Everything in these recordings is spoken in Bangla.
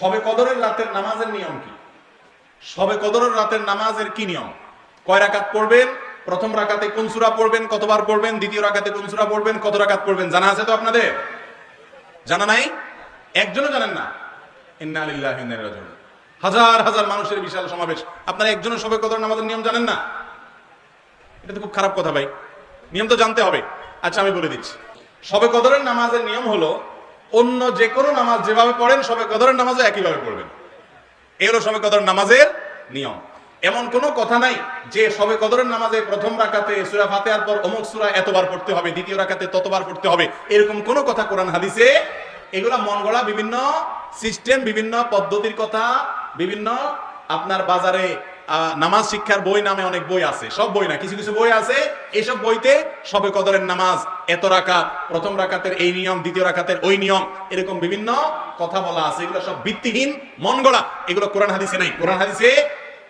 সবে কদরের রাতের নামাজের নিয়ম কি? সবে কদরের রাতের নামাজের কি নিয়ম? কয় রাকাত পড়বেন? প্রথম রাকাতে কোন সূরা পড়বেন? কতবার পড়বেন? দ্বিতীয় রাকাতে কোন সূরা পড়বেন? কত রাকাত পড়বেন? জানা আছে তো আপনাদের? জানা নাই? একজনও জানেন না। ইন্না লিল্লাহি ওয়া ইন্না ইলাইহি রাজিউন। হাজার হাজার মানুষের বিশাল সমাবেশ। আপনারা একজনও সবে কদর নামাজের নিয়ম জানেন না? এটা তো খুব খারাপ কথা ভাই। নিয়ম তো জানতে হবে। আচ্ছা আমি বলে দিচ্ছি। সবে কদরের নামাজের নিয়ম হলো অন্য যে কোনো নামাজ যেভাবে পড়েন, সবে কদরের নামাজও একইভাবে পড়বেন। এই হলো সবে কদর নামাজের নিয়ম। এমন কোনো কথা নাই যে সবে কদরের নামাজে প্রথম রাকাতে সূরা ফাতিহার পর অমুক সুরা এতবার পড়তে হবে, দ্বিতীয় রাকাতে ততবার পড়তে হবে, এরকম কোনো কথা কোরআন হাদিসে এগুলা মন গড়া বিভিন্ন সিস্টেম বিভিন্ন পদ্ধতির কথা, বিভিন্ন আপনার বাজারে নামাজ শিক্ষার বই নামে অনেক বই আছে। সব বই না, কিছু কিছু বই আছে। এইসব বইতে সবে কদরের নামাজ, এত রাকাত প্রথম রাকাতের এই নিয়ম, দ্বিতীয় রাকাতের ওই নিয়ম, এরকম বিভিন্ন কথা বলা আছে। এগুলো সব ভিত্তিহীন, মন গড়া। এগুলো কোরআন হাদিসে নাই। কোরআন হাদিসে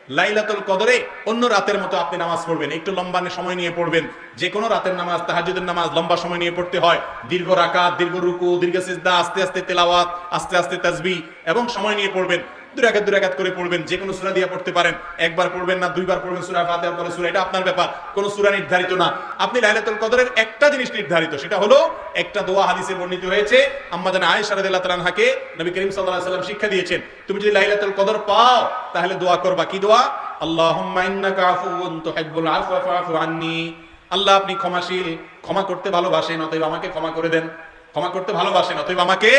লাইলাতুল কদরে অন্য রাতের মতো আপনি নামাজ পড়বেন। একটু লম্বা সময় নিয়ে পড়বেন। যে কোনো রাতের নামাজ, তাহাজ্জুদের নামাজ লম্বা সময় নিয়ে পড়তে হয়। দীর্ঘ রাকাত, দীর্ঘ রুকু, দীর্ঘ সিজদা, আস্তে আস্তে তেলাওয়াত, আস্তে আস্তে তাসবিহ, এবং সময় নিয়ে পড়বেন। দুই রাকাত দুই রাকাত করে পড়বেন, যে কোনো সূরা দিয়ে পড়তে পারেন। একবার পড়বেন না, দুইবার পড়বেন, সূরা ফাতিহার পরে সূরা, এটা আপনার ব্যাপার। কোনো সূরা নির্ধারিত না। আপনি লাইলাতুল কদরের একটা জিনিস নির্ধারিত, সেটা হলো একটা দোয়া হাদিসে বর্ণিত হয়েছে, আম্মা জান আয়েশা রাদিয়াল্লাহু তাআলা আনহাকে নবী করিম সাল্লাল্লাহু আলাইহি সাল্লাম শিক্ষা দিয়েছেন, তুমি যদি লাইলাতুল কদর পাও, তাহলে দোয়া করবা। কি দোয়া? আল্লাহুম্মা ইন্নাকা আফুউন তুহিব্বুল আফওয়া ফাআফু আন্নি। আল্লাহ আপনি ক্ষমাশীল, ক্ষমা করতে ভালোবাসেন, অতএব আমাকে ক্ষমা করে দেন। ক্ষমা করতে ভালোবাসেন, অতএব আমাকে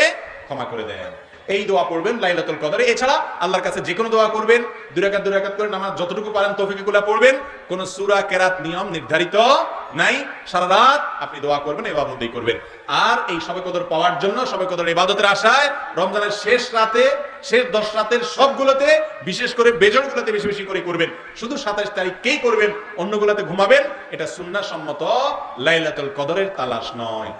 ক্ষমা করে দেন। এই দোয়া পড়বেন লাইলাতুল কদরে। এছাড়া আল্লাহর কাছে যে কোনো দোয়া করবেন দুই রাকাত দুই রাকাত করে নামাজ যতটুকু পারেন তৌফিকুলা পড়বেন। কোন সূরা, কেরাত, নিয়ম নির্ধারিত নাই। সারা রাত আপনি দোয়া করবেন ইবাদতই করবেন। আর এই সবে কদর পাওয়ার জন্য, সবে কদর ইবাদতের আশায় রমজানের শেষ রাতে, শেষ দশ রাতের সবগুলোতে বিশেষ করে বেজরগুলোতে বেশি বেশি করে করবেন। শুধু সাতাশ তারিখকেই করবেন, অন্যগুলোতে ঘুমাবেন। এটা সুন্নাহ সম্মত লাইলাতুল কদরের তালাশ নয়।